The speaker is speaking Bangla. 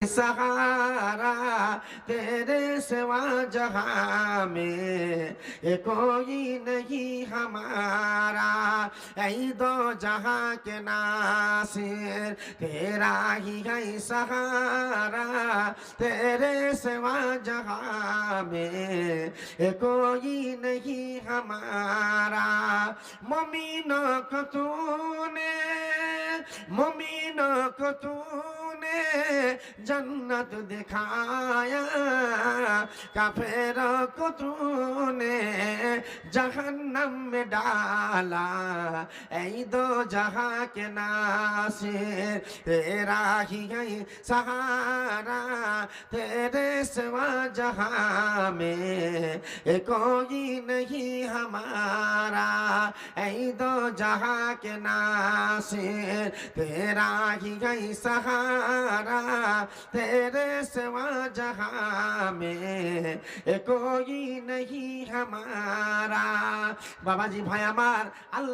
सहारा तेरे सिवा जहां में ये कोई नहीं हमारा ऐ दो जहां के नासिर तेरा ही है सहारा तेरे सिवा जहां में ये कोई नहीं हमारा मोमिनो को तूने मोमिनो को तूने মনে জন্নত দেখায়া, কাফের কো তুনে জাহান্নাম মে ডালা, এই দো জাহাঁ কে নাসির তেরা হি সহারা তেরে सिवा जहां में ए कोई नहीं हमारा ऐ दो जहां के नासिर तेरा ही है सहारा तेरे सिवा जहां में ए कोई नहीं हमारा বাবাজি ভাই আমার আল্লাহ